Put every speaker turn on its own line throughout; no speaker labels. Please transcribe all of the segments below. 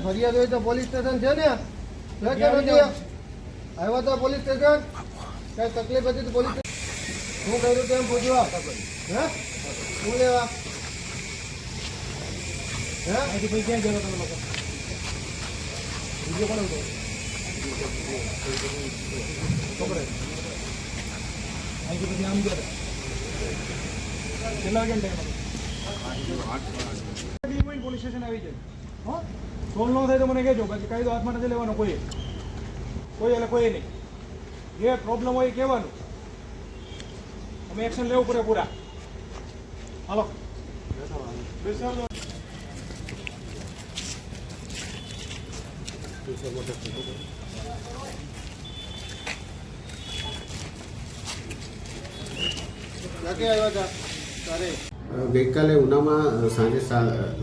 ફરિયાદ હોય તો પોલીસ સ્ટેશન છે ને? આવ્યા તો પોલીસ સ્ટેશન. કઈ તકલીફ હતી તો પોલીસ શું કર્યું તેમ પૂછવા? હે? શું લેવા? હે?
અહીંથી ક્યાં ગયેલો તમે લોકો? વીડિયો કોણ હતો? પકડે. અહીંથી પછી આમ ગયા. કેટલા પોલીસ સ્ટેશન આવી જાય. સોલ ન થાય તો મને કહેજો બાકી કાયદો હાથમાં નથી લેવાનો કોઈ કોઈ એટલે કોઈ નહીં. જે પ્રોબ્લેમ હોય એ કહેવાનું. અમે એક્શન લેવું પડે પૂરા. હાલો.
ગઈકાલે ઉનામાં સાંજે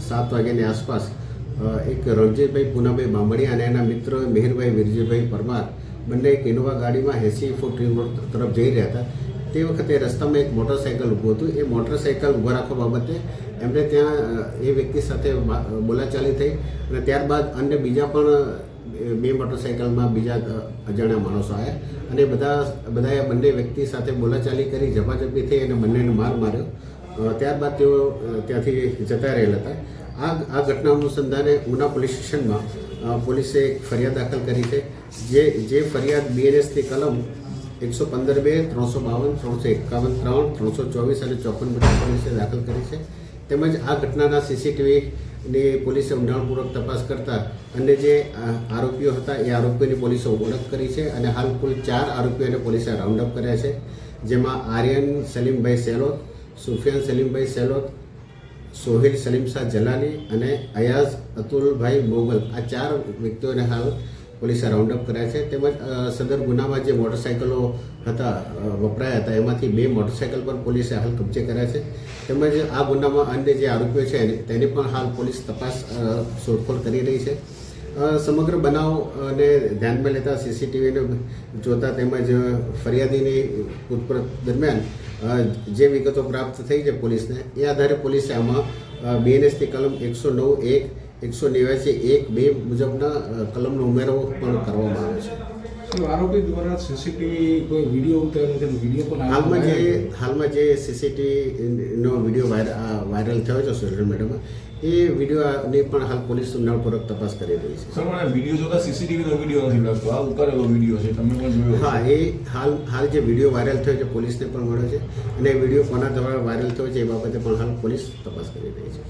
સાત વાગ્યાની આસપાસ એક રણજીતભાઈ પૂનાભાઈ બામણીયા અને એના મિત્ર મિહિરભાઈ વિરજીભાઈ પરમાર બંને એક ઇનોવા ગાડીમાં એસી ફૂટ રિંગ રોડ તરફ જઈ રહ્યા હતા. તે વખતે રસ્તામાં એક મોટરસાઇકલ ઊભું હતું. એ મોટરસાઇકલ ઊભા રાખવા બાબતે એમને ત્યાં એ વ્યક્તિ સાથે બોલાચાલી થઈ અને ત્યારબાદ અન્ય બીજા પણ બે મોટરસાઇકલમાં બીજા અજાણ્યા માણસો આવ્યા અને બધા, બધાએ બંને વ્યક્તિ સાથે બોલાચાલી કરી, ઝપાઝપી થઈ અને બંનેને માર માર્યો. ત્યારબાદ તેઓ ત્યાંથી જતા રહેલા હતા. આ આ ઘટના અનુસંધાને ઉના પોલીસ સ્ટેશનમાં પોલીસે એક ફરિયાદ દાખલ કરી છે, જે જે ફરિયાદ બીએનએસની કલમ એકસો પંદર બે, ત્રણસો બાવન, ત્રણસો એકાવન, ત્રણ, ત્રણસો ચોવીસ અને ચોપન બધા પોલીસે દાખલ કરી છે. તેમજ આ ઘટનાના સીસીટીવીની પોલીસે ઊંડાણપૂર્વક તપાસ કરતા અને જે આરોપીઓ હતા, એ આરોપીઓની પોલીસે ઓળખ કરી છે અને હાલ કુલ ચાર આરોપીઓને પોલીસે રાઉન્ડ અપ કર્યા છે, જેમાં આર્યન સલીમભાઈ સેલોત, સુફિયાન સલીમભાઈ સેલોત સોહિલ સલીમ શાહ જલાલી અને અયાઝ અતુલભાઈ મોગલ. આ ચાર વ્યક્તિઓને હાલ પોલીસે રાઉન્ડ અપ કર્યા છે. તેમજ સદર ગુનામાં જે મોટરસાઇકલો હતા વપરાયા હતા, એમાંથી બે મોટરસાઇકલ પર પોલીસે હાલ કબજે કર્યા છે. તેમજ આ ગુનામાં અન્ય જે આરોપીઓ છે તેની પણ હાલ પોલીસ તપાસ શોધખોળ કરી રહી છે. સમગ્ર બનાવ, અને ધ્યાનમાં લેતા સીસીટીવીને જોતા તેમજ ફરિયાદીની પૂછપરછ દરમિયાન જે વિગતો પ્રાપ્ત થઈ છે પોલીસને, એ આધારે પોલીસે આમાં બીએનએસની કલમ એકસો નવ એક, એકસો નેવ્યાસી એક બે મુજબના કલમનો ઉમેરો પણ કરવામાં આવ્યો છે.
આરોપી દ્વારા સીસીટીવી કોઈ વીડિયો ઉતાર્યો છે? વીડિયો પણ
હાલમાં જે હાલમાં જે સીસીટીવીનો વીડિયો વાયરલ થયો છે સોશિયલ મીડિયામાં એ વિડીયોની પણ હાલ પોલીસ ઊંડાણપૂર્વક તપાસ કરી રહી છે.
સર મને વીડિયો જોતા સીસીટીવીનો વીડિયો નથી લાગતો. આ ઉતારેલો વીડિયો છે. તમે પણ જોયો
હા એ હાલ હાલ જે વીડિયો વાયરલ થયો છે પોલીસને પણ મળ્યો છે. અને વીડિયો કોના દ્વારા વાયરલ થયો છે એ બાબતે પણ હાલ પોલીસ તપાસ કરી રહી છે.